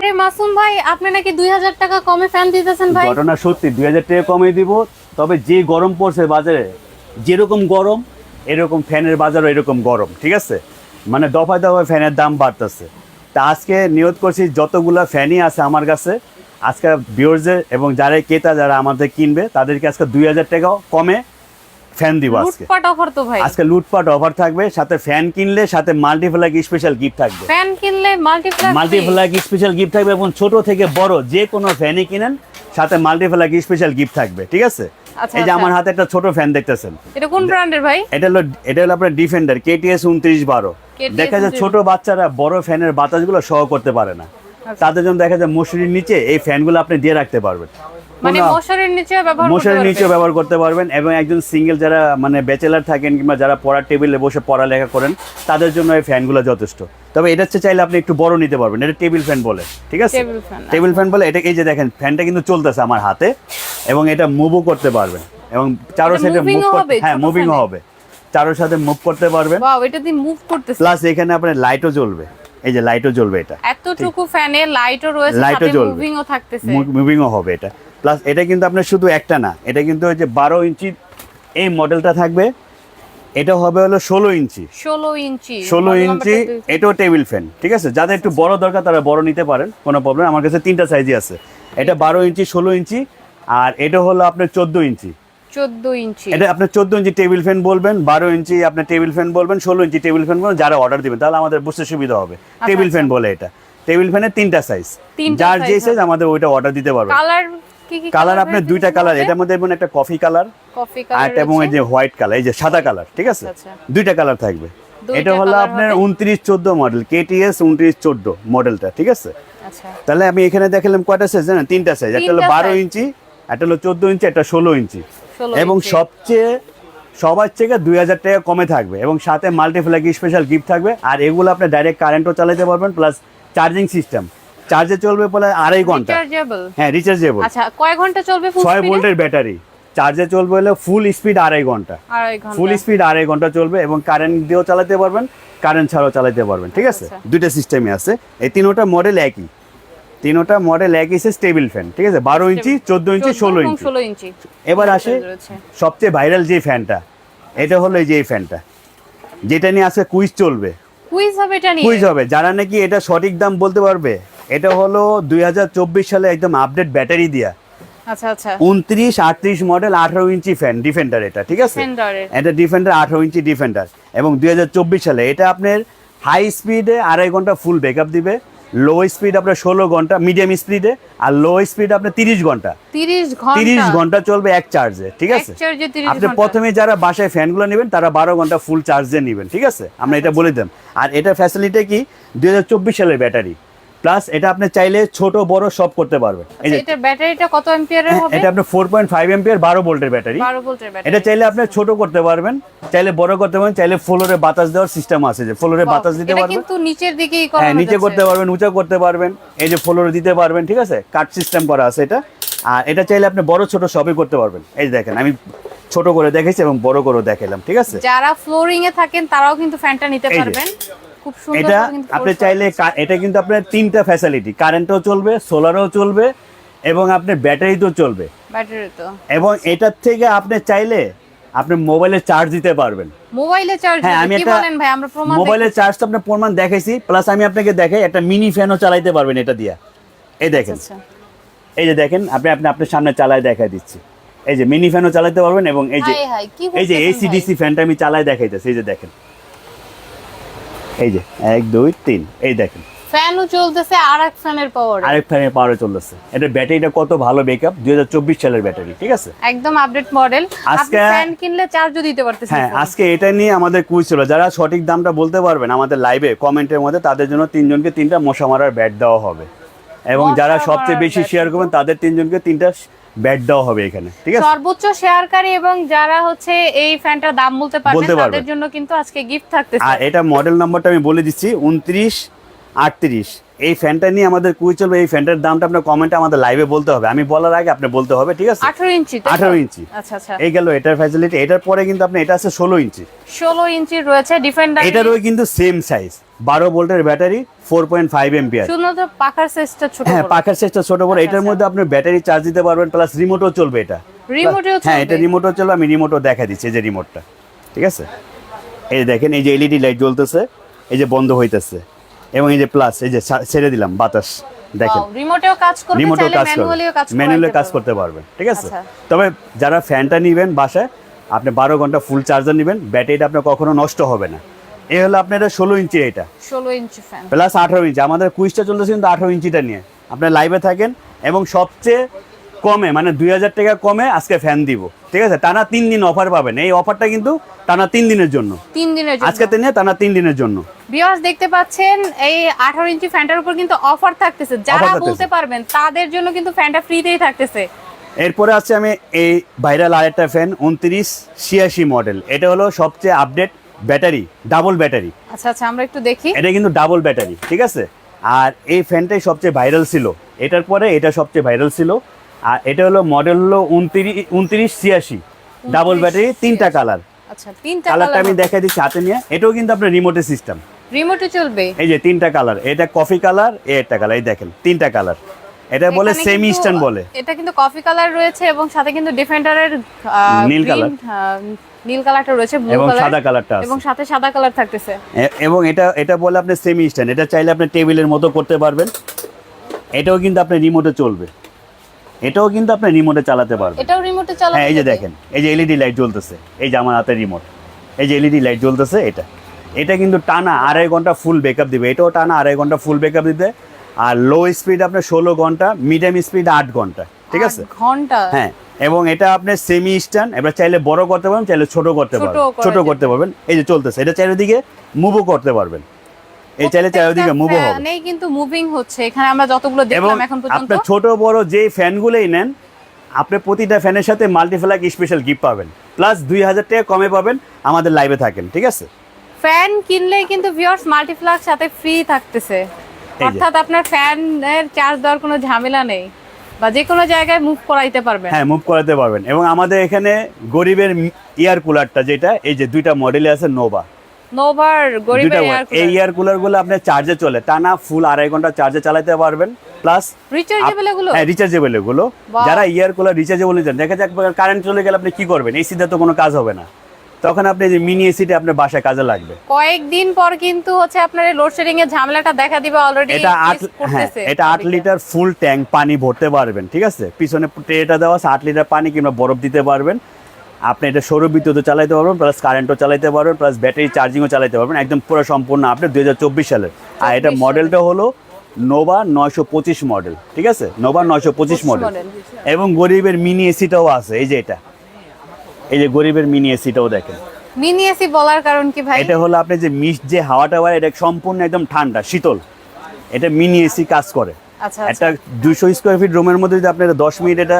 মাসুম ভাই, আপনি নাকি দুই হাজার টাকা কমে ফ্যান দিতেছেন ভাই? ঘটনা সত্যি, দুই হাজার টাকা কমিয়ে দিব, তবে যে গরম পড়ছে বাজারে, যেরকম গরম, এরকম ফ্যানের বাজারও এরকম গরম, ঠিক আছে? মানে দফায় দফায় ফ্যানের দাম বাড়তেছে। তা আজকে নিয়োগ করছি যতগুলা ফ্যানই আছে আমার কাছে, আজকে ভিউয়ার্সের এবং যারা ক্রেতা, যারা আমাদের কিনবে, তাদেরকে আজকে দুই হাজার টাকাও কমে ফ্যান দিব আজকে। লুটপাট অফার তো ভাই। আজকে লুটপাট অফার থাকবে সাথে ফ্যান কিনলে সাথে মাল্টিপ্লাগ স্পেশাল গিফট থাকবে। ফ্যান কিনলে মাল্টিপ্লাগ মাল্টিপ্লাগ স্পেশাল গিফট থাকবে এবং ছোট থেকে বড় যে কোনো ফ্যানই কিনেন সাথে মাল্টিপ্লাগ স্পেশাল গিফট থাকবে ঠিক আছে? আচ্ছা, এই যে আচ্ছা। আমার হাতে একটা ছোট ফ্যান দেখতেছেন। এটা কোন ব্র্যান্ডের ভাই? এটা হলো এটা হলো আপনার ডিফেন্ডার কেটিএস উনত্রিশ বারো। KTS দেখা যায় ছোট বাচ্চারা বড় ফ্যানের বাতাসগুলো সহ করতে পারে না। আচ্ছা। তাদের জন্য দেখা যায় মশুরির নিচে এই ফ্যানগুলো আপনি দিয়ে রাখতে পারবেন। মানে মশারির নিচে ব্যবহার মশারির। নিচেও ব্যবহার করতে পারবেন এবং একজন সিঙ্গেল যারা মানে ব্যাচেলার থাকেন কিংবা যারা পড়ার টেবিলে বসে পড়ালেখা করেন তাদের জন্য এই ফ্যানগুলো যথেষ্ট। তবে এটা হচ্ছে চাইলে আপনি একটু বড় নিতে পারবেন। এটা টেবিল ফ্যান বলে ঠিক আছে? আচ্ছা। টেবিল ফ্যান বলে এটা এই যে দেখেন ফ্যানটা কিন্তু চলতেছে আমার হাতে এবং এটা মুভও করতে পারবেন এবং চারো সাইডে মুভ হ্যাঁ মুভিং হবে। চারোর সাথে মুভ করতে পারবেন। ওয়াও এটা দিয়ে মুভ করতেছে। প্লাস এখানে আপনার লাইটও জ্বলবে। এই যে লাইটও জ্বলবে এটা। এতটুকু ফ্যানে লাইটও রয়েছে লাইটও জ্বলবে। মুভিংও থাকতেছে। মুভিংও হবে এটা। প্লাস এটা কিন্তু আপনার শুধু একটা না এটা কিন্তু ওই যে বারো ইঞ্চি এই মডেলটা থাকবে। এটা হবে হলো ষোলো ইঞ্চি। 16 ইঞ্চি। ষোলো ইঞ্চি এটাও টেবিল ফ্যান ঠিক আছে? যাদের একটু বড় দরকার তারা বড় নিতে পারেন কোনো প্রবলেম আমার কাছে তিনটা সাইজই আছে। এটা বারো ইঞ্চি ষোলো ইঞ্চি আর এটা হলো আপনার চোদ্দ ইঞ্চি। 14 ইঞ্চি। এটা আপনার চোদ্দ ইঞ্চি টেবিল ফ্যান বলবেন বারো ইঞ্চি আপনার টেবিল ফ্যান বলবেন ষোলো ইঞ্চি টেবিল ফ্যান বলবেন যারা অর্ডার দিবেন তাহলে আমাদের বুঝতে সুবিধা হবে। টেবিল ফ্যান বলে এটা। টেবিল ফ্যানের তিনটা সাইজ যার যে সাইজ আমাদের ওইটা অর্ডার দিতে পারবেন কালার কালার আপনার দুইটা কালার এটার মধ্যে এবং একটা কফি কালার কফি আর কালার এবং এই যে হোয়াইট কালার এই যে সাদা কালার ঠিক আছে? আচ্ছা, দুইটা কালার থাকবে। এটা হলো আপনার। উনত্রিশ চোদ্দ মডেল কেটিএস উনত্রিশ চোদ্দ মডেলটা ঠিক আছে? আচ্ছা। তাহলে আমি এখানে দেখালাম কয়টা সাইজ জানেন? তিনটা সাইজ একটা হলো বারো। ইঞ্চি একটা হলো চোদ্দ ইঞ্চি একটা ষোলো ইঞ্চি। এবং সবচেয়ে সবার থেকে দুই হাজার টাকা কমে থাকবে। এবং সাথে মাল্টিপ্লাগ স্পেশাল গিফট থাকবে। আর এগুলো আপনি ডাইরেক্ট কারেন্টও চালাতে পারবেন প্লাস চার্জিং সিস্টেম চার্জে চলবে বলে আড়াই ঘণ্টা। হ্যাঁ রিচার্জেবল আচ্ছা কয় ঘণ্টা চলবে ফুল ছয় ভোল্টের ব্যাটারি। চার্জে চলবে হলে ফুল স্পিড আড়াই ঘণ্টা। ফুল স্পিড আড়াই ঘণ্টা চলবে এবং কারেন্ট দিয়েও চালাতে পারবেন কারেন্ট ছাড়াও চালাতে পারবেন ঠিক আছে? আচ্ছা। দুইটা সিস্টেমই আছে। এই তিনোটা মডেল একই। তিনোটা মডেল একই সে স্টেবিল ফ্যান ঠিক আছে? বারো ইঞ্চি চোদ্দ ইঞ্চি ষোলো ইঞ্চি। 16 ইঞ্চি। এবার আসে সবচেয়ে ভাইরাল যে ফ্যানটা এটা হলো এই যে ফ্যানটা যেটা নিয়ে আজকে কুইজ চলবে। কুইজ হবে এটা নিয়ে। কুইজ হবে। যারা নাকি এটা সঠিক দাম বলতে পারবে এটা হলো দুই হাজার চব্বিশ সালে একদম আপডেট ব্যাটারি দিয়া। আচ্ছা আচ্ছা। উনত্রিশ আটত্রিশ মডেল আঠারো ইঞ্চি ফ্যান ডিফেন্ডার এটা ঠিক আছে? এটা ডিফেন্ডার আঠারো ইঞ্চি ডিফেন্ডার এবং দুই সালে এটা আপনার হাই স্পিডে আড়াই ঘণ্টা ফুল ব্যাকআপ দিবে। লো স্পিড আপনার ষোলো ঘণ্টা মিডিয়াম স্পিডে আর লো স্পিড আপনার তিরিশ ঘণ্টা। তিরিশ ঘণ্টা। চলবে এক চার্জে ঠিক আছে? আপনি প্রথমে যারা বাসায় ফ্যানগুলো নেবেন তারা বারো ঘণ্টা ফুল চার্জে নেবেন ঠিক আছে? আমরা এটা বলে দেন আর এটা ফ্যাসিলিটি কি? দুই হাজার চব্বিশ সালের ব্যাটারি প্লাস এটা আপনি চাইলে ছোট বড় সব করতে পারবেন। এই যে এটা ব্যাটারিটা কত অ্যাম্পিয়ারের হবে? এটা পয়েন্ট ফাইভ এম্পিয়ার বারো ভোল্টের ব্যাটারি। 12 ভোল্টের ব্যাটারি। এটা চাইলে আপনি ছোট করতে পারবেন চাইলে বড় করতে পারবেন চাইলে ফ্লোরে বাতাস দেওয়ার সিস্টেম আছে যে ফ্লোরে বাতাস দিতে এটা পারবেন। কিন্তু নিচের দিকেই করা হ্যাঁ নিচে করতে পারবেন উঁচা করতে পারবেন। এই যে ফ্লোরে দিতে পারবেন ঠিক আছে? কাট সিস্টেম করা আছে এটা। আর এটা চাইলে আপনি বড় ছোট সবই করতে পারবেন। এই যে দেখেন আমি ছোট করে দেখেছি এবং বড় করে দেখালাম ঠিক আছে? যারা ফ্লোরিং এ থাকেন তারাও কিন্তু ফ্যানটা নিতে পারবেন। খুব সুন্দর এটা আপনি চাইলে এটা কিন্তু আপনার তিনটা ফ্যাসিলিটি কারেন্টও চলবে সোলারও চলবে এবং আপনার ব্যাটারিতেও চলবে। ব্যাটারি তো। এবং এটার থেকে আপনি চাইলে আপনি মোবাইলে চার্জ দিতে পারবেন। মোবাইলে চার্জ হ্যাঁ আমি একটা ভাই? আমরা প্রমাণ মোবাইলের চার্জ তো আপনার প্রমাণ দেখাইছি প্লাস আমি আপনাকে দেখাই একটা মিনি ফ্যানও চালাইতে পারবেন এটা দিয়া। এই দেখেন। আচ্ছা। এই যে দেখেন আপনি আপনি আপনার সামনে চালায় দেখাই দিচ্ছি। এই যে মিনি ফ্যানও চালাতে পারবেন এবং এই যে এই যে বলতেছেন এসি ডিসি ফ্যানটা আমি চালায় দেখাইতেছি এই যে দেখেন। এই যে এক দুই তিন। এই দেখেন। ফ্যানও চলতেছে আর এক ফ্যানের পাওয়ার আরেক ফ্যানের পাওয়ারে চলতেছে। এটা ব্যাটারিটা কত ভালো ব্যাকআপ দুই সালের ব্যাটারি ঠিক আছে? একদম আপডেট মডেল আজকে- ফ্যান কিনলে চার্জও দিতে পারতেছে হ্যাঁ আজকে এটা নিয়ে আমাদের কুইজ ছিল। যারা সঠিক দামটা বলতে পারবেন আমাদের লাইভে কমেন্টের মধ্যে তাদের জন্য তিনজনকে তিনটা মশা মারার ব্যাট দেওয়া হবে। এবং যারা সবচেয়ে বেশি শেয়ার করবেন তাদের তিনজনকে তিনটা ব্যাট দেওয়া হবে এখানে ঠিক আছে? সর্বোচ্চ শেয়ারকারী এবং যারা হচ্ছে এই ফ্যানটার দাম বলতে বলতে তাদের জন্য কিন্তু আজকে গিফট থাকতেছে। আর এটা মডেল নাম্বারটা আমি বলে দিচ্ছি উনত্রিশ আটত্রিশ। এই ফ্যানটা নিয়ে আমাদের কুই চলবে এই ফ্যানটার দামটা আপনার কমেন্টে আমাদের লাইভে বলতে হবে। আমি বলার আগে আপনি বলতে হবে ঠিক আছে? আঠারো ইঞ্চি তাই তো? আঠারো ইঞ্চি। আচ্ছা আচ্ছা। এই গেল এটার ফ্যাসিলিটি এটার পরে কিন্তু আপনি এটা আছে ষোলো ইঞ্চি। ষোলো ইঞ্চি রয়েছে ডিফেন্ডার এটারও কিন্তু সেম সাইজ বারো ভোল্টের battery four point five ampere শুধুমাত্র পাখার সাইজটা ছোট হ্যাঁ। পাখার সাইজটা ছোট বড়। এটার আচ্ছা। মধ্যে আপনি ব্যাটারি চার্জ দিতে পারবেন প্লাস রিমোটও চলবে এটা। রিমোটেও হ্যাঁ এটা রিমোটও চলবে আমি রিমোটও দেখা দিচ্ছি যে রিমোটটা ঠিক আছে? এই দেখেন এই যে এলইডি লাইট জ্বলতেছে এই যে বন্ধ হইতেছে। এবং এই যে প্লাস এই যে ছেড়ে দিলাম বাতাস দেখেন। রিমোটেও কাজ করবে রিমোটও কাজ করবে। ম্যানুয়ালিও কাজ ম্যানুয়ালি কাজ পারবে। করতে পারবেন ঠিক আছে? আচ্ছা। তবে যারা ফ্যানটা নেবেন বাসায় আপনি বারো ঘণ্টা ফুল চার্জার নেবেন ব্যাটারিটা আপনার কখনো নষ্ট হবে না। এই হলো আপনার এটা ষোলো ইঞ্চি এটা। ষোলো ইঞ্চি ফ্যান প্লাস আঠারো ইঞ্চি আমাদের কুইজটা চলতেছে কিন্তু আঠারো ইঞ্চিটা নিয়ে। আপনার লাইভে থাকেন এবং সবচেয়ে কমে মানে দুই হাজার টাকা কমে আজকে ফ্যান দিব ঠিক আছে? টানা তিন দিন অফার পাবেন। এই অফারটা কিন্তু টানা তিন দিনের জন্য। তিন দিনের জন্য। আজকে নিয়ে টানা তিন দিনের জন্য। ভিউয়ার্স দেখতে পাচ্ছেন এই আঠারো ইঞ্চি ফ্যানটার উপর কিন্তু অফার থাকতেছে। যারা বলতে পারবেন তাদের জন্য কিন্তু ফ্যানটা ফ্রিতেই থাকতেছে। এরপরে আছে আমি এই ভাইরাল আরেকটা ফ্যান উনত্রিশ ছিয়াশি মডেল এটা হলো সবচেয়ে আপডেট ব্যাটারি ডাবল ব্যাটারি আচ্ছা আচ্ছা আমরা একটু দেখি। এটা কিন্তু ডাবল ব্যাটারি ঠিক আছে? আর এই ফ্যানটাই সবচেয়ে ভাইরাল ছিল। এটার পরে এটা সবচেয়ে ভাইরাল ছিল। আর এটা হলো মডেল হলো উনত্রিশ উনত্রিশ ছিয়াশি। ডাবল ব্যাটারি তিনটা কালার আচ্ছা তিনটা কালারটা আমি কালার দেখা দিচ্ছি হাতে নিয়ে। এটাও কিন্তু আপনার রিমোটের সিস্টেম রিমোটে চলবে? এই যে তিনটা কালার এটা কফি কালার এ একটা কালার এই দেখেন তিনটা কালার এটা বলে সেমি ইস্টার্ন বলে। এটা কিন্তু কফি কালার রয়েছে এবং সাথে কিন্তু ডিফেন্ডারের নীল colour। নীল কালারটা রয়েছে ব্লু এবং সাদা কালারটা আছে। এবং সাথে সাদা কালার থাকতেছে। এবং এটা এটা বলে আপনি সেমি স্ট্যান্ড এটা চাইলে আপনি টেবিলের মতো করতে পারবেন। এটাও কিন্তু আপনি রিমোটে চলবে। এটাও কিন্তু আপনি রিমোটে চালাতে পারবেন। এটাও রিমোটে চালানো হ্যাঁ এই যে দেখেন এই যে এলইডি লাইট জ্বলতেছে। এই যে আমার হাতে রিমোট এই যে এলইডি লাইট জ্বলতেছে এটা। এটা কিন্তু টানা আড়াই ঘণ্টা ফুল ব্যাকআপ দিবে। এটাও টানা আড়াই ঘণ্টা ফুল ব্যাকআপ দিবে আর লো স্পিড আপনার ষোলো ঘণ্টা মিডিয়াম স্পিড আট ঘণ্টা ঠিক আছে? ঘণ্টা? হ্যাঁ এবং এটা আপনি সেমি স্ট্যান্ড এবার চাইলে বড় করতে পারবেন চাইলে ছোট করতে পারবেন। ছোট করতে পারবেন। এই যে চলতেছে এটা চারিদিকে মুভও করতে পারবেন। এই চাইলে চারিদিকে মুভও হবে। ফ্যানেই কিন্তু মুভিং হচ্ছে। এখানে আমরা যতগুলো দেখলাম এখন পর্যন্ত আপনার ছোট বড় যে ফ্যানগুলোই নেন আপনি প্রতিটা ফ্যানের সাথে মাল্টিফ্ল্যাগ স্পেশাল গিফট পাবেন। প্লাস দুই হাজার টাকা কমে পাবেন আমাদের লাইভে থাকেন ঠিক আছে? ফ্যান কিনলে কিন্তু ভিউয়ার্স মাল্টিপ্লাগ সাথে ফ্রি থাকতেছে। অর্থাৎ আপনার ফ্যানের চার্জ দেওয়ার কোনো ঝামেলা নেই বা যে কোনো জায়গায় মুভ করাইতে পারবেন। হ্যাঁ মুভ করাতে পারবেন। এবং আমাদের এখানে গরিবের ইয়ার কুলারটা যেটা এই যে দুইটা মডেলে আছে নোভা নোভার গরিবের এয়ার এই ইয়ার কুলারগুলো আপনার চার্জে চলে টানা ফুল আড়াই ঘণ্টা চার্জে চালাতে পারবেন। প্লাস রিচার্জেবল এগুলো? হ্যাঁ রিচার্জেবল এগুলো। যারা ইয়ার কুলার রিচার্জেবল নিতেন দেখা যাক কারেন্ট চলে গেলে আপনি কি করবেন? এসিতে তো কোনো কাজ হবে না। তখন আপনি যে মিনি এসিটা আপনার বাসায় কাজে লাগবে। কয়েকদিন পর কিন্তু হচ্ছে আপনার লোডশেডিং এর ঝামেলাটা দেখা দিবে অলরেডি এটা আট হ্যাঁ এটা আট লিটার ফুল ট্যাঙ্ক পানি ভরতে পারবেন ঠিক আছে? পিছনে ট্রেটা দেওয়া আছে আট লিটার পানি কিংবা বরফ দিতে পারবেন। আপনি এটা সৌর বিদ্যুৎও চালাতে পারবেন প্লাস কারেন্টও চালাতে পারবেন প্লাস ব্যাটারি চার্জিংও চালাতে পারবেন। একদম পুরো সম্পূর্ণ আপনি দুই হাজার চব্বিশ সালের। আর এটা মডেলটা হলো নোভা নয়শো পঁচিশ মডেল ঠিক আছে? নোভা নয়শো পঁচিশ মডেল এবং গরিবের মিনি এসিটাও আছে এই যে এটা। এই যে গরিবের মিনি এসিটাও দেখেন। মিনি এসি বলার কারণ কি ভাই? এটা হলো আপনি যে মিস যে হাওয়াটা হয় এটা সম্পূর্ণ একদম ঠান্ডা শীতল। এটা মিনি এসি কাজ করে। আচ্ছা একটা আচ্ছা দুশো স্কোয়ার ফিট রুমের মধ্যে যদি আপনারা দশ মিনিট এটা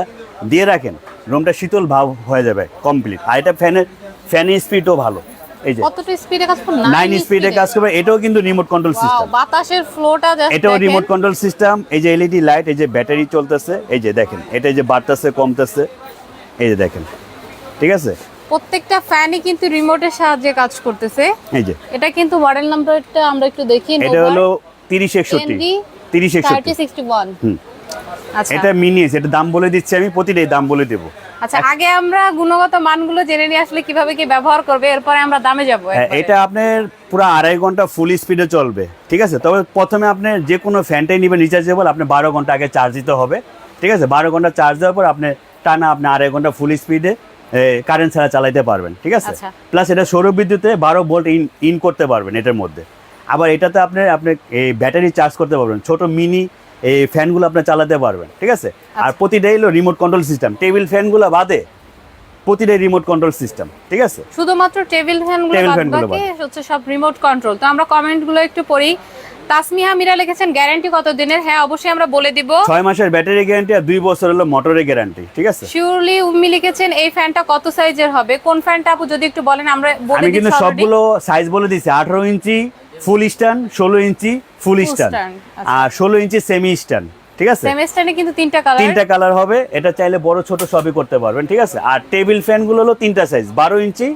দিয়ে রাখেন রুমটা শীতল ভাব হয়ে যাবে কমপ্লিট আর এটা ফ্যানের ফ্যানের স্পিডও ভালো। এই যে কতটা স্পিডে কাজ করবে? নাইন স্পিডে কাজ করবে এটাও কিন্তু রিমোট কন্ট্রোল সিস্টেম বাতাসের ফ্লোটা জাস্ট এটাও রিমোট কন্ট্রোল সিস্টেম এই যে এলইডি লাইট এই যে ব্যাটারি চলতেছে। এই যে দেখেন এটা যে বাড়তেছে কমতেছে। এই যে দেখেন। ঠিক আছে? প্রত্যেকটা ফ্যানই কিন্তু রিমোটের সাহায্যে কাজ করতেছে। এই যে। এটা কিন্তু মডেল নাম্বারটা আমরা একটু দেখি এটা হলো তিরিশ একষট্টি। ND তিরিশ একষট্টি। থার্টি সিক্সটি ওয়ান হুম। আচ্ছা। এটা মিনি এটা দাম বলে দিচ্ছি আমি প্রতিটাই দাম বলে দেবো। আচ্ছা আগে আমরা গুণগত মানগুলো জেনে নিয়ে আসলে কীভাবে কি ব্যবহার করবে এরপরে আমরা দামে যাব হ্যাঁ, এটা আপনার পুরো আড়াই ঘণ্টা ফুল স্পিডে চলবে ঠিক আছে? তবে প্রথমে আপনি যে কোনো ফ্যানটাই নেবেন রিচার্জেবল আপনি বারো ঘণ্টা আগে চার্জ দিতে হবে ঠিক আছে? বারো ঘণ্টা চার্জ দেওয়ার পর আপনি টানা আপনি আড়াই ঘণ্টা ফুল স্পিডে কারেন্ট ছাড়া চালাইতে পারবেন ঠিক আছে? আচ্ছা। প্লাস এটা সৌর বিদ্যুতে বারো ভোল্ট ইন ইন করতে পারবেন এটার মধ্যে। আবার এটাতে আপনি আপনি এই ব্যাটারি চার্জ করতে পারবেন ছোট মিনি এই ফ্যানগুলো আপনি চালাতে পারবেন ঠিক আছে? আচ্ছা। আর প্রতিটাই হলো রিমোট কন্ট্রোল সিস্টেম টেবিল ফ্যানগুলো বাদে প্রতিটাই রিমোট কন্ট্রোল সিস্টেম ঠিক আছে? শুধুমাত্র টেবিল ফ্যানগুলো বাদ হচ্ছে সব রিমোট কন্ট্রোল তো আমরা কমেন্টগুলো একটু পড়ি। তাসমিহা মিরা লিখেছেন গ্যারান্টি কত দিনের? হ্যাঁ অবশ্যই আমরা বলে দিব। ছয় মাসের ব্যাটারি গ্যারান্টি আর দুই বছর হলো মোটরের গ্যারান্টি ঠিক আছে? শিওরলি উম্মি লিখেছেন এই ফ্যানটা কত সাইজের হবে? কোন ফ্যানটা আপু যদি একটু বলেন আমরা বলে আমি কিন্তু সবগুলো সাইজ বলে দিচ্ছি আঠারো ইঞ্চি ফুল স্ট্যান্ড ষোলো ইঞ্চি ফুল স্ট্যান্ড আচ্ছা। আর ষোলো ইঞ্চি সেমি স্ট্যান্ড ঠিক আছে? সেমেস্টারে কিন্তু তিনটা কালার তিনটা কালার হবে এটা চাইলে বড় ছোট সবই করতে পারবেন ঠিক আছে? আর টেবিল ফ্যানগুলো হলো তিনটা সাইজ বারো ইঞ্চি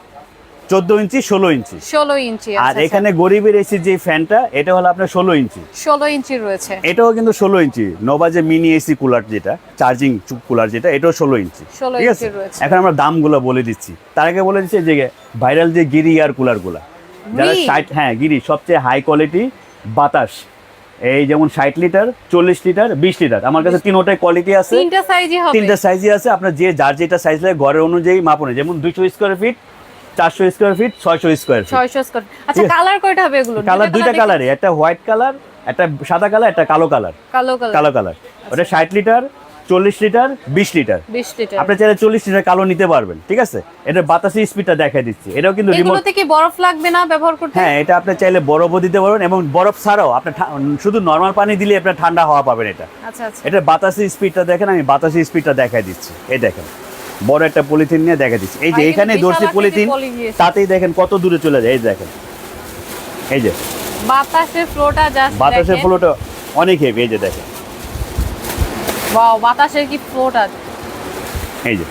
চোদ্দ ইঞ্চি ষোলো ইঞ্চি। ষোলো ইঞ্চি আর এখানে গরিবের এসি যে ফ্যানটা এটা হলো আপনার ষোলো ইঞ্চি। ষোলো ইঞ্চি রয়েছে। এটাও কিন্তু ষোলো ইঞ্চি। নোবাজে মিনি এসি কুলার যেটা চার্জিং চুপ কুলার যেটা এটাও ষোলো ইঞ্চি। 16 ঠিক আছে? ইঞ্চি রয়েছে। এখন আমরা দামগুলো বলে দিচ্ছি। তার আগে বলে দিচ্ছি যে ভাইরাল যে গিরি এয়ার কুলারগুলা যারা? ষাট হ্যাঁ গিরি সবচেয়ে হাই কোয়ালিটি বাতাস। এই যেমন ষাট লিটার চল্লিশ লিটার বিশ লিটার আমার কাছে তিনোটাই কোয়ালিটি আছে। তিনটা সাইজই হবে। তিনটা সাইজই আছে। আপনার যে যার যেটা সাইজ লাগে ঘরের অনুযায়ী মাপনে যেমন দুইশো স্কোয়ার ফিট চারশো স্কোয়ার ফিট ছয়শো স্কোয়ার ছয়শো স্কোয়ার আচ্ছা কালার কয়টা হবে এগুলো? কালার দুইটা দেখি। কালারে একটা হোয়াইট কালার একটা সাদা কালার একটা কালো কালার কালো কালার কালো কালার ওটা ষাট লিটার চল্লিশ লিটার বিশ লিটার বিশ লিটার আপনি চাইলে চল্লিশ লিটার কালো নিতে পারবেন ঠিক আছে? এটা বাতাসি স্পিডটা দেখা দিচ্ছি। এটাও কিন্তু রিমোট এগুলোতে কি বরফ লাগবে না ব্যবহার করতে? হ্যাঁ এটা আপনি চাইলে বরফও দিতে পারবেন এবং বরফ ছাড়াও আপনি শুধু নর্মাল পানি দিলে আপনার ঠান্ডা হাওয়া পাবেন এটা। আচ্ছা আচ্ছা। এটা বাতাসি স্পিডটা দেখেন আমি বাতাসি স্পিডটা দেখাই দিচ্ছি। এই দেখেন। বড় একটা পলিথিন নিয়ে দেখা দিচ্ছি। এই যে এখানে দর্শি পলিথিন তাতেই দেখেন কত দূরে চলে যায় এই দেখেন। এই যে। বাতাসের ফ্লোটা জাস্ট বাতাসের ফ্লোটা অনেক হেভি এই যে দেখেন। ওয়াও বাতাসের কি ফ্লোটা এই যে।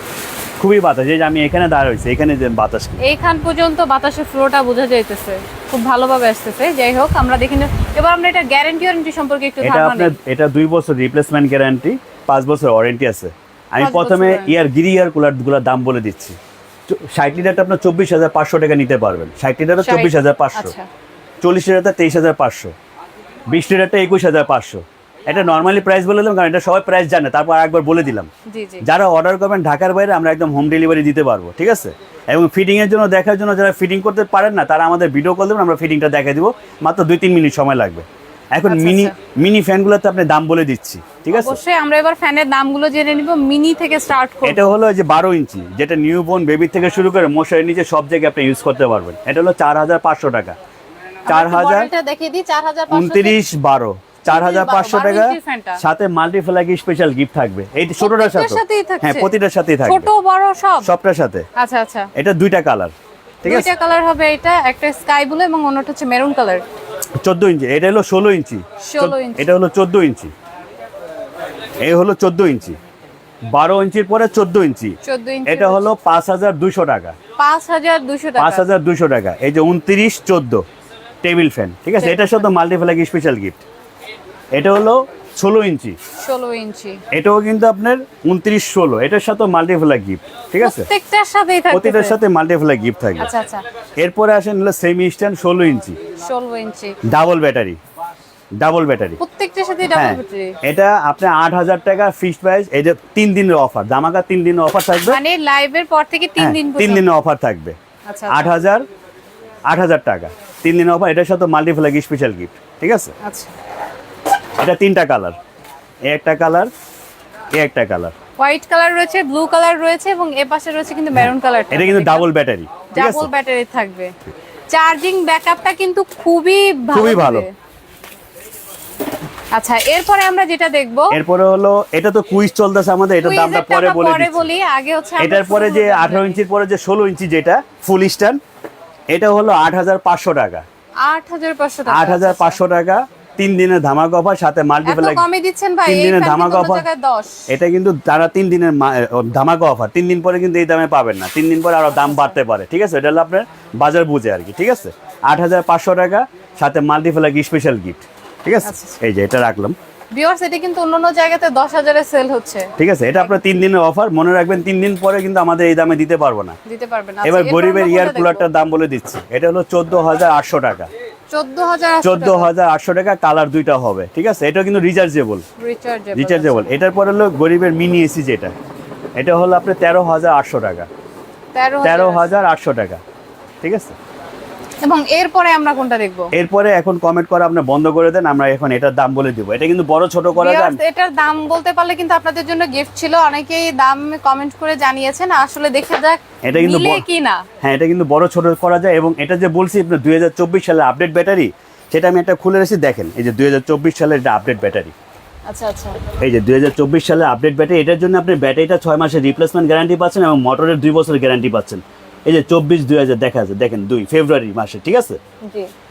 খুবই বাতাস এই যে আমি এখানে দাঁড়া হয়েছি এখানে যে বাতাস। কি। এইখান পর্যন্ত বাতাসের ফ্লোটা বোঝা যাইতেছে। খুব ভালোভাবে আসতেছে যাই হোক আমরা দেখি এবার আমরা এটা গ্যারান্টি ওয়ারেন্টি সম্পর্কে একটু এটা আপনার এটা দুই বছর রিপ্লেসমেন্ট গ্যারান্টি পাঁচ বছর ওয়ারেন্টি আছে। আমি প্রথমে ইয়ার গিরি ইয়ার কুলারগুলোর দাম বলে দিচ্ছি। ষাট লিটারটা আপনার চব্বিশ হাজার পাঁচশো টাকা নিতে পারবেন। ষাট লিটারটা চব্বিশ হাজার পাঁচশো। আচ্ছা। চল্লিশ লিটারটা তেইশ হাজার পাঁচশো। বিশ লিটারটা একুশ হাজার পাঁচশো। এটা নর্মালি প্রাইস বলে দিলাম কারণ এটা সবাই প্রাইস জানে। তারপর একবার বলে দিলাম। যারা অর্ডার করবেন ঢাকার বাইরে আমরা একদম হোম ডেলিভারি দিতে পারব ঠিক আছে? এবং ফিটিং এর জন্য দেখার জন্য যারা ফিটিং করতে পারেন না তারা আমাদের ভিডিও কল দেবেন আমরা ফিটিংটা দেখাই দিব। মাত্র দুই তিন মিনিট সময় লাগবে। এখন আচ্ছা, মিনি আচ্ছা। মিনি ফ্যানগুলোতে আপনি দাম বলে দিচ্ছি ঠিক আছে? অবশ্যই আমরা এবার ফ্যানের দামগুলো জেনে নিব মিনি থেকে স্টার্ট করব। এটা হলো যে বারো ইঞ্চি যেটা নিউ বোর্ন বেবি থেকে শুরু করে মশারির নিচে সব জায়গায় আপনি ইউজ করতে পারবেন। এটা হলো চার হাজার পাঁচশো টাকা। চার হাজার এটা দেখিয়ে দিই 4500 উনত্রিশ বারো। চার হাজার পাঁচশো বারো টাকা ইঞ্চির ফ্যানটা। সাথে মাল্টিফ্ল্যাগ স্পেশাল গিফট থাকবে। এই ছোটটার সাথে? হ্যাঁ প্রতিটার সাথেই থাকবে। ছোট বড় সব। সবটার সাথে। আচ্ছা আচ্ছা। এটা দুইটা কালার ঠিক আছে? দুইটা কালার হবে এটা একটা স্কাই ব্লু এবং অন্যটা হচ্ছে মেরুন কালার চোদ্দ ইঞ্চি এটা হলো ষোলো ইঞ্চি। 16 ইঞ্চি। এটা হলো চোদ্দ ইঞ্চি। এই হলো চোদ্দ ইঞ্চি। বারো ইঞ্চির পরে চোদ্দ ইঞ্চি। 14 ইঞ্চি এটা হলো পাঁচ হাজার দুশো টাকা। 5200 টাকা। পাঁচ হাজার দুশো টাকা। এই যে উনত্রিশ চোদ্দ। Table fan. ঠিক আছে? এটা শুধু মাল্টিপ্লাগ স্পেশাল গিফট এটা হলো ষোলো ইঞ্চি। 16 ইঞ্চি। এটাও কিন্তু আপনার উনত্রিশ ষোলো। এটার সাথে মাল্টিপ্লাগ গিফট ঠিক আছে? প্রত্যেকটার থাকবে প্রতিটার সাথে মাল্টিপ্লাগ গিফট থাকবে। আচ্ছা আচ্ছা। এরপরে আসেন হলো সেমি স্ট্যান্ড ষোলো ইঞ্চি। 16 ইঞ্চি। ডাবল ব্যাটারি ডাবল ব্যাটারি প্রত্যেকটার সাথে ডাবল ব্যাটারি এটা আপনার আট হাজার টাকা ফিক্সড প্রাইস এই যে তিন দিনের অফার জামাকা তিন দিনের অফার থাকবে। মানে লাইভের পর থেকে 3 হ্যাঁ, দিন তিন পর্যন্ত। দিনের অফার থাকবে। আচ্ছা আট হাজার আট হাজার টাকা। তিন দিনের অফার এটার সাথে মাল্টিপ্লাগ স্পেশাল গিফট ঠিক আছে? আচ্ছা। এটা তিনটা কালার। এ একটা কালার এ একটা কালার। হোয়াইট কালার রয়েছে ব্লু কালার রয়েছে এবং এ পাশে রয়েছে কিন্তু মেরুন কালার এটা কিন্তু ডাবল ব্যাটারি ডাবল ব্যাটারি থাকবে। চার্জিং ব্যাকআপটা কিন্তু খুবই ভালো খুবই ভালো। আচ্ছা এরপরে আমরা যেটা দেখব এরপরে হলো এটা তো কুইজ চলতেছে আমাদের এটা দামটা পরে বলে পরে বলি আগে হচ্ছে এটার পরে যে শুরু করব। আঠারো ইঞ্চির পরে যে ষোলো ইঞ্চি যেটা ফুল স্ট্যান্ড এটা হলো আট হাজার পাঁচশো টাকা। আট হাজার পাঁচশো টাকা। আট হাজার পাঁচশো টাকা তিন দিনের ধামাকা অফার সাথে এত মাল্টিপ্লাগ কমে দিচ্ছেন ভাই তিন দিনের ধামাকা দশ। এটা কিন্তু তারা তিন দিনের ধামাকা অফার তিন দিন পরে কিন্তু এই দামে পাবেন না। তিন দিন পরে আরও দাম বাড়তে পারে। ঠিক আছে? এটা হলো আপনার বাজার বুঝে আর কি। ঠিক আছে? আট হাজার পাঁচশো টাকা সাথে মাল্টিপ্লাগ স্পেশাল গিফট ঠিক আছে? আচ্ছা, এই যে এটা রাখলাম। ভিউয়ার্স এটা কিন্তু অন্য অন্য জায়গাতে দশ হাজারে সেল হচ্ছে। ঠিক আছে? এটা আপনার তিন দিনের অফার মনে রাখবেন তিন দিন পরে কিন্তু আমাদের এই দামে দিতে পারব না। দিতে পারবেন। এবার গরিবের ইয়ার কুলারটার দাম বলে দিচ্ছি। এটা হলো চোদ্দ হাজার আটশো টাকা। চোদ্দ হাজার আটশো টাকা কালার দুইটা হবে ঠিক আছে? এটা কিন্তু রিচার্জেবল রিচার্জেবল রিচার্জেবল এটার পর হলো গরিবের মিনি এসি যেটা। এটা হলো আপনার তেরো হাজার আটশো টাকা। তেরো হাজার আটশো টাকা ঠিক আছে? এবং এরপরে আমরা কোনটা দেখব? এরপরে এখন কমেন্ট করা আপনি বন্ধ করে দেন আমরা এখন এটার দাম বলে দিব। এটা কিন্তু বড় ছোট করা Viewers, এটার দাম বলতে পারলে কিন্তু আপনাদের জন্য গিফট ছিল অনেকেই দাম কমেন্ট করে জানিয়েছেন আসলে দেখে যাক এটা কিন্তু মিলে বড়- কি না হ্যাঁ এটা কিন্তু বড় ছোট করা যায় এবং এটা যে বলছি হাজার চব্বিশ সালে আপডেট ব্যাটারি সেটা আমি একটা খুলে রেখেছি দেখেন এই যে দুই হাজার চব্বিশ সালের এটা আপডেট ব্যাটারি আচ্ছা আচ্ছা। এই যে দুই হাজার চব্বিশ সালে আপডেট ব্যাটারি এটার জন্য আপনি ব্যাটারিটা ছয় মাসের রিপ্লেসমেন্ট গ্যারান্টি পাচ্ছেন এবং মোটরের দুই বছরের গ্যারান্টি পাচ্ছেন। এই যে চব্বিশ দুই হাজার দেখা আছে দেখেন দুই ফেব্রুয়ারি মাসে ঠিক আছে?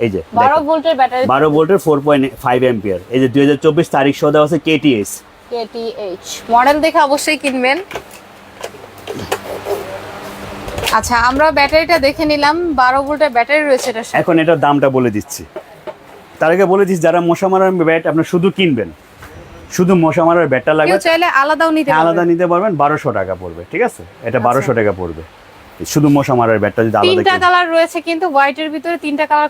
এই যে বারো। ভোল্টের ব্যাটারি বারো ভোল্টের ফোর পয়েন্ট ফাইভ এম্পিয়ার এই যে দুই হাজার চব্বিশ তারিখ সহ দেওয়া আছে কেটিএস কেটিএইচ মডেল দেখে অবশ্যই কিনবেন। আচ্ছা আমরা ব্যাটারিটা দেখে নিলাম। বারো ভোল্টের ব্যাটারি রয়েছে সাথে। এখন এটার দামটা বলে দিচ্ছি। তার আগে বলে দিচ্ছি যারা মশা মারার ব্যাট আপনার শুধু কিনবেন। শুধু মশা মারার ব্যাটটা লাগবে। চাইলে আলাদাও নিতে হ্যাঁ, আলাদা নিতে পারবেন বারোশো টাকা পড়বে ঠিক আছে? এটা বারোশো টাকা পড়বে। শুধু মশা মারার ব্যাটটা যদি আলাদা তিনটা কালার রয়েছে কিন্তু হোয়াইটের ভিতরে তিনটা কালার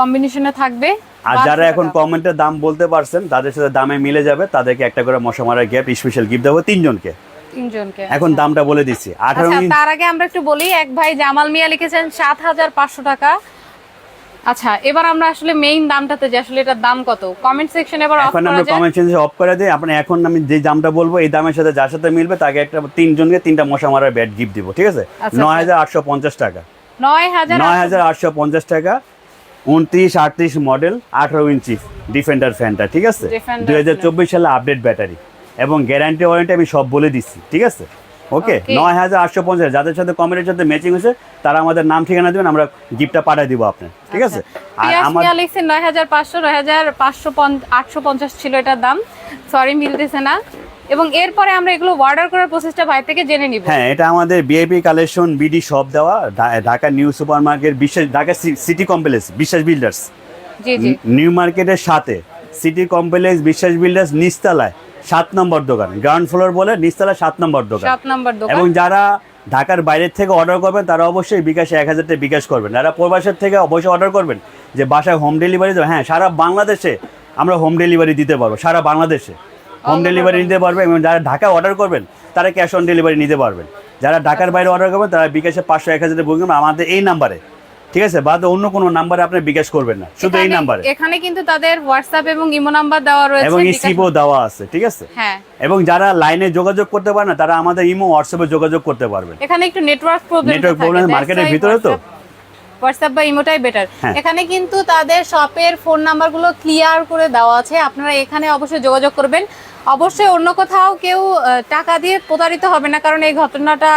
কম্বিনেশনে থাকবে। আর যারা এখন কমেন্টে কমেন্টের দাম বলতে পারছেন তাদের সাথে দামে মিলে যাবে। তাদেরকে একটা করে মশা মারার গিফট স্পেশাল গিফট দেবো তিনজনকে। তিনজনকে। এখন দামটা বলে দিচ্ছি। আঠারো আচ্ছা তার আগে আমরা একটু বলি এক ভাই জামাল মিয়া লিখেছেন সাত হাজার পাঁচশো টাকা। আচ্ছা এবার আমরা আসলে মেইন দামটাতে যে আসলে এটার দাম কত? কমেন্ট সেকশন এবার এখন আমরা কমেন্ট সেকশনে অফ করে দিই আপনি এখন আমি যে দামটা বলব এই দামের সাথে যার সাথে মিলবে তাকে একটা তিনজনকে তিনটা মশা মারার ব্যাট গিফট দিব ঠিক আছে? আচ্ছা, নয় হাজার আটশো পঞ্চাশ টাকা। নয় হাজার নয় হাজার আটশো পঞ্চাশ টাকা উনত্রিশ আটত্রিশ মডেল আঠারো ইঞ্চি ডিফেন্ডার ফ্যানটা ঠিক আছে? Defender দুই হাজার চব্বিশ সালে আপডেট ব্যাটারি এবং গ্যারান্টি ওয়ারেন্টি আমি সব বলে দিচ্ছি ঠিক আছে? ওকে নয় হাজার আটশো পঞ্চাশ। যাদের সাথে কমেন্টের সাথে ম্যাচিং হয়েছে তারা আমাদের নাম ঠিকানা দেবেন আমরা গিফটটা পাঠিয়ে দিব আপনার। ঠিক আছে? আর আমার লিখছেন নয় হাজার পাঁচশো নয় হাজার পাঁচশো আটশো পঞ্চাশ ছিল এটার দাম। সরি মিলতেছে না। এবং এরপরে আমরা এগুলো অর্ডার করার প্রসেসটা ভাই থেকে জেনে নিব। হ্যাঁ এটা আমাদের বিআইপি কালেকশন বিডি শপ দেওয়া Dhaka new super market Biswas Dhaka city complex Biswas builders জি জি। নিউ মার্কেটের সাথে সিটি কমপ্লেক্স বিশ্বাস বিল্ডার্স নিচতলায়। সাত নম্বর দোকান। গ্রাউন্ড ফ্লোর বলে নিচতলায় সাত নম্বর দোকান। সাত নম্বর দোকান। এবং যারা ঢাকার বাইরের থেকে অর্ডার করবেন তারা অবশ্যই বিকাশে এক হাজার টাকা বিকাশ করবেন। যারা প্রবাসের থেকে অবশ্যই অর্ডার করবেন যে বাসায় হোম ডেলিভারি দেবে। হ্যাঁ সারা বাংলাদেশে আমরা হোম ডেলিভারি দিতে পারব সারা বাংলাদেশে। হোম ডেলিভারি নিতে পারবে এবং যারা ঢাকায় অর্ডার করবেন তারা ক্যাশ অন ডেলিভারি নিতে পারবেন। যারা ঢাকার বাইরে অর্ডার করবেন তারা বিকাশে পাঁচশো এক হাজার টাকা বুকিং করবেন। আমাদের এই নাম্বারে ঠিক আছে? বাদ অন্য কোনো নাম্বারে আপনি বিকাশ করবেন না শুধু এই নাম্বারে। এখানে কিন্তু তাদের হোয়াটসঅ্যাপ এবং ইমো নাম্বার দেওয়া রয়েছে এবং ইসিবো দেওয়া আছে ঠিক আছে? হ্যাঁ। এবং যারা লাইনে যোগাযোগ করতে পারে না তারা আমাদের ইমো হোয়াটসঅ্যাপে যোগাযোগ করতে পারবে এখানে একটু নেটওয়ার্ক প্রবলেম নেটওয়ার্ক প্রবলেম মার্কেটের ভিতরে তো? হোয়াটসঅ্যাপ বা ইমোটাই বেটার হ্যাঁ। এখানে কিন্তু তাদের শপের ফোন নাম্বারগুলো ক্লিয়ার করে দেওয়া আছে। আপনারা এখানে অবশ্যই যোগাযোগ করবেন। অবশ্যই অন্য কোথাও কেউ টাকা দিয়ে প্রতারিত হবে না কারণ এই ঘটনাটা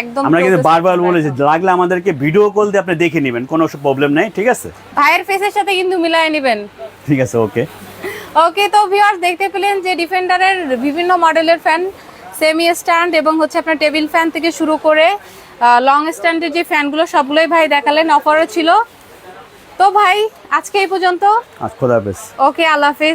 একদম আমরা কিন্তু বারবার বলেছি লাগলে আমাদেরকে ভিডিও কল দিয়ে আপনি দেখে নেবেন কোনো প্রবলেম নেই ঠিক আছে? ভাইয়ের ফেসের সাথে কিন্তু মিলাই নেবেন। ঠিক আছে ওকে ওকে তো ভিউয়ার্স দেখতে পেলেন যে ডিফেন্ডারের বিভিন্ন মডেলের ফ্যান সেমি স্ট্যান্ড এবং হচ্ছে আপনার টেবিল ফ্যান থেকে শুরু করে লং স্ট্যান্ডের যে ফ্যানগুলো সবগুলোই ভাই দেখালেন অফারও ছিল। তো ভাই আজকে এই পর্যন্ত। আজ খোদা হাফেজ। ওকে আল্লাহ হাফিজ।